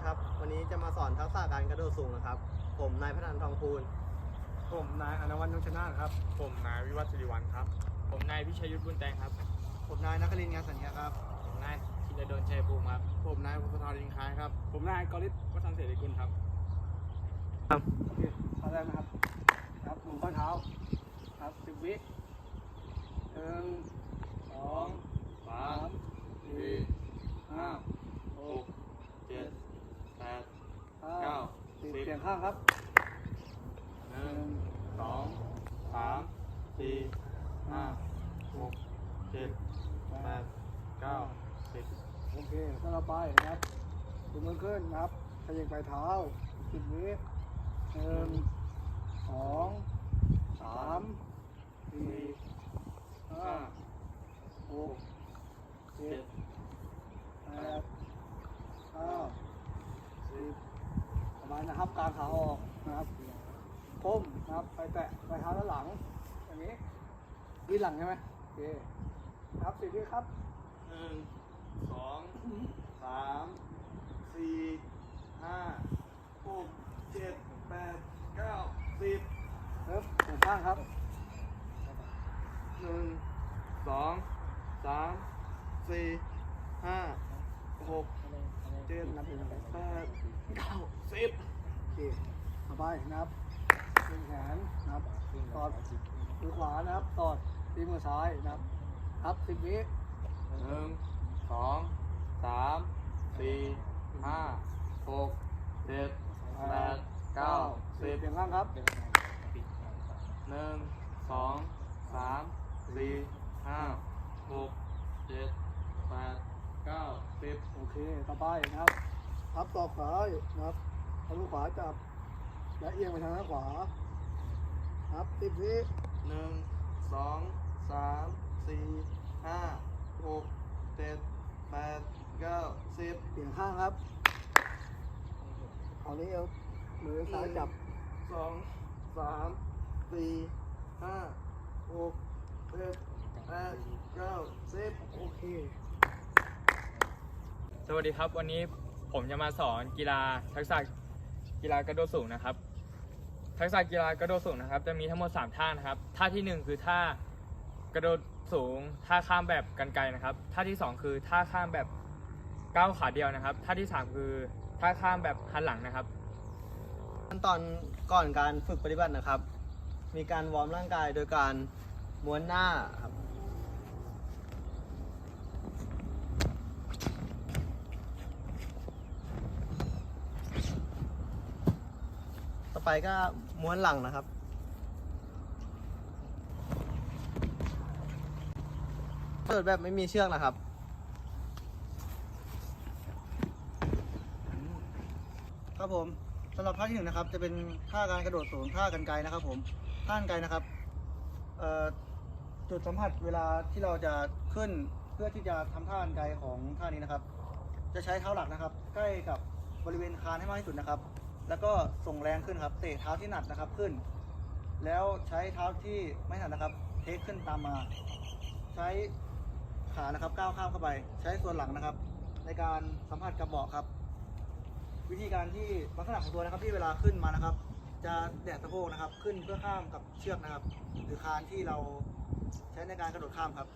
ดีครับ วันนี้จะมาสอนทักษะการกระโดดสูงนะครับ ผมนายพัฒนันทองพูลผมนายอนวัฒน์นุชนาถครับ ผมนายวิวัฒน์สิริวัลย์ครับ ผมนายพิชัยยุทธบุญแตงครับ ผมนายนักลินทร์งานสัญญาครับ ผมนายธีรดลชัยภูมิครับ ผมนายพุทธทรลิงคายครับ ผมนายกฤษวัฒนเสรีกุลครับโอเคเอาแรกนะครับ ครับหมุนข้อเท้า ครับสิบวิหนึ่งสองสามสี่ห้าหก เจ็ดแปด ห้า เก้า สิบสิบเปลี่ยนข้างครับหนึ่งสองสามสี่ห้าหกเจ็ดแปดเก้าสิบโอเคถ้าเราไปนะครับดูมือขึ้นนะครับขยับปลายเท้าสิบวิหนึ่งสองสามสี่ห้าหกเจ็เจ็ด ด แปดเก้าสิบประมาณนะครับกลางขาออกนะครับก้มนะครับไปแตะไปเท้าด้านหลัง อย่างนี้ ยืดหลังใช่ไหมโอเคครับสิบวิครับหนึ่งสองสามสี่ห้าหกเจ็ดแปดเก้าสิบเริ่มเปลี่ยนข้างครับหนึ่งสองสามสี่ห้าหกเจ็ดนับเป็นอะไรแปดเก้าสิบโอเคต่อไปนะครับดึงแขนนะครับตอดมือขวานะครับตอด ตีมือซ้ายนะครับครับสิบวิหนึ่งสองสามสี่ห้าหกเจ็ดแปดเก้าสิบเปลี่ยนข้างครับหนึ่งสองสามสี่ห้าหกเจ็ดแปดเก้าสิบโอเคต่อไปนะครับพับต่อขวานะครับเอามือขวาจับและเอียงไปทางด้านขวาครับสิบวิหนึ่ง สองสามสี่ห้าหกเจ็ดแปดเก้าสิบเปลี่ยนข้างครับเอานี้เอามือซ้ายจับสองสามสี่ห้าหกเจ็ดแปดเก้าสิบโอเค สวัสดีครับวันนี้ผมจะมาสอนกีฬาทักษะกีฬากระโดดสูงนะครับ ทักษะกีฬากระโดดสูงนะครับ จะมีทั้งหมด 3 ท่านะครับ ท่าทีหนึ่1 คือท่ากระโดดสูง ท่าข้ามแบบกันไกลนะครับ ท่าที่ 2 คือท่าข้ามแบบก้าวขาเดียวนะครับ ท่าที่ 3 คือท่าข้ามแบบหันหลังนะครับ ขั้นตอนก่อนการฝึกปฏิบัตินะครับ มีการวอร์มร่างกายโดยการม้วนหน้าครับ ต่ อไปก็ม้วนหลังนะครับ เปิดแบบไม่มีเชือกนะครับ ครับผมสำหรับท่าที่หนึ่งนะครับ จะเป็นท่าการกระโดดสูงท่ากันไกลนะครับ ผมท่ากันไกลนะครับจุดสัมผัสเวลาที่เราจะขึ้นเพื่อที่จะทำท่ากันไกลของท่านี้นะครับ จะใช้เท้าหลักนะครับ ใกล้กับบริเวณคานให้มากที่สุดนะครับ แล้วก็ส่งแรงขึ้นครับ เตะเท้าที่หนักนะครับขึ้น แล้วใช้เท้าที่ไม่หนักนะครับ เทคขึ้นตามมา ใช้ขานะครับก้าวข้ามเข้าไป ใช้ส่วนหลังนะครับ ในการสัมผัสกับเบาะครับ วิธีการที่ลักษณะของตัวนะครับที่เวลาขึ้นมานะครับ จะแดดสะโพกนะครับ ขึ้นเพื่อข้ามกับเชือกนะครับ หรือคานที่เราใช้ในการกระโดดข้ามครับ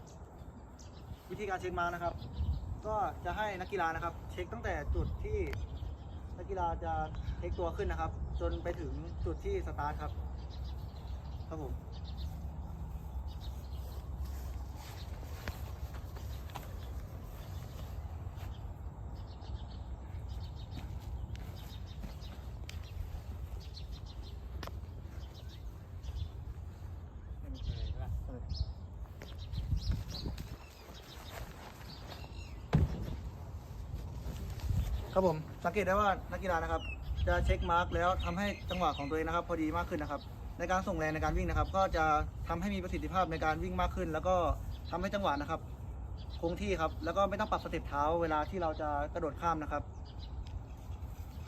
วิธีการเช็คมานะครับ ก็จะให้นักกีฬานะครับ เช็คตั้งแต่จุดที่ นักกีฬาจะเทคตัวขึ้นนะครับ จนไปถึงจุดที่สตาร์ทครับ ครับผม ครับผมสังเกตได้ว่านักกีฬานะครับ จะเช็คมาร์กแล้วทำให้จังหวะของตัวเองนะครับพอดีมากขึ้นนะครับ ในการส่งแรงในการวิ่งนะครับ ก็จะทำให้มีประสิทธิภาพในการวิ่งมากขึ้น แล้วก็ทำให้จังหวะนะครับ คงที่ครับแล้วก็ไม่ต้องปรับสเต็ปเท้าเวลาที่เราจะกระโดดข้ามนะครับ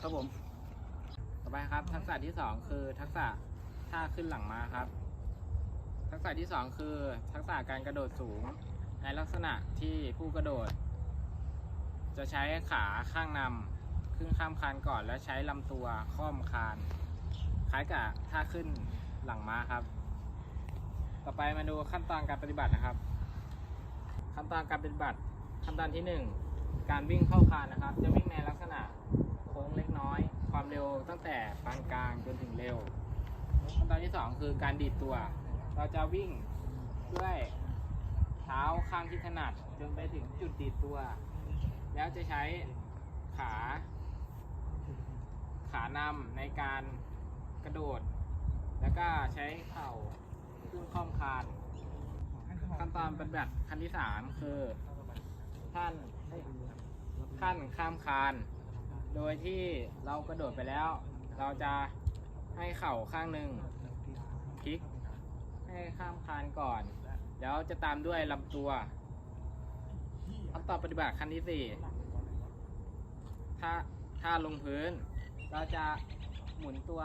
ครับผม ต่อไปครับ ทักษะที่สองคือทักษะท่าขึ้นหลังมาครับ ทักษะที่สองคือ ทักษะการกระโดดสูง ในลักษณะที่ผู้กระโดด จะใช้ขาข้างนำขึ้นข้ามคานก่อน แล้วใช้ลำตัวค่อมคาน คล้ายกับท่าขึ้นหลังม้าครับ ต่อไปมาดูขั้นตอนการปฏิบัตินะครับ ขั้นตอนการปฏิบัติ ขั้นตอนที่หนึ่งการวิ่งเข้าคานนะครับ จะวิ่งในลักษณะโค้งเล็กน้อย ความเร็วตั้งแต่ปานกลางจนถึงเร็ว ขั้นตอนที่สองคือการดีดตัว เราจะวิ่งด้วยเท้าข้างที่ถนัดจนไปถึงจุดดีดตัว แล้วจะใช้ขา ขานำในการกระโดด แล้วก็ใช้เข่าขึ้นข้อมคานขั้นตอนปฏิบัติขั้นที่สามคือท่านขั้นข้ามคาน โดยที่เรากระโดดไปแล้ว เราจะให้เข่าข้างหนึ่งพลิกให้ข้ามคานก่อน แล้วจะตามด้วยลำตัว ขั้นตอนปฏิบัติขั้นที่สี่ถ้าถ้าลงพื้น เราจะหมุนตัว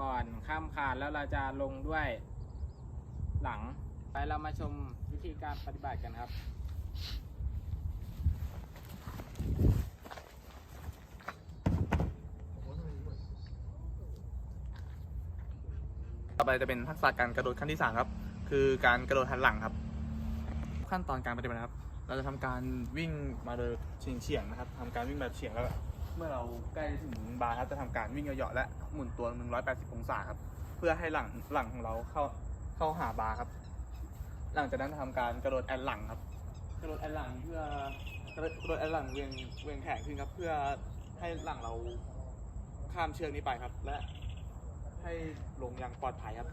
ก่อนข้ามคานแล้วเราจะลงด้วยหลัง ไปเรามาชมวิธีการปฏิบัติกันครับ ต่อไปจะเป็นทักษะการกระโดดขั้นที่สามครับ คือการกระโดดหันหลังครับ ขั้นตอนการปฏิบัติครับ เราจะทำการวิ่งมาโดยเฉียงเฉียงๆนะครับทำการวิ่งแบบเฉียงแล้วก็เมื่อเราใกล้ถึงบาร์ครับจะทำการวิ่งเหยาะๆและหมุนตัว180 องศาครับ เพื่อให้หลังหลังของเราเข้าเข้าหาบาร์ครับ หลังจากนั้นทำการกระโดดแอนหลังครับกระโดดแอนหลังเพื่อกระโดดแอนหลังเวียงเวียงแขนขึ้นครับเพื่อให้หลังเราข้ามเชือกนี้ไปครับ และให้ลงอย่างปลอดภัยครับ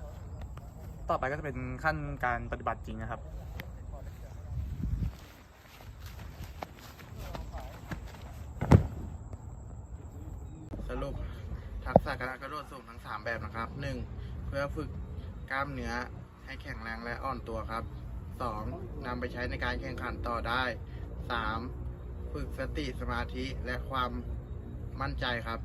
ต่อไปก็จะเป็นขั้นการปฏิบัติจริงนะครับ สรุป ทักษะการกระโดดสูงทั้ง 3 แบบนะครับ 1. เพื่อฝึกกล้ามเนื้อให้แข็งแรงและอ่อนตัวครับ 2. นำไปใช้ในการแข่งขันต่อได้ 3. ฝึกสติสมาธิและความมั่นใจครับ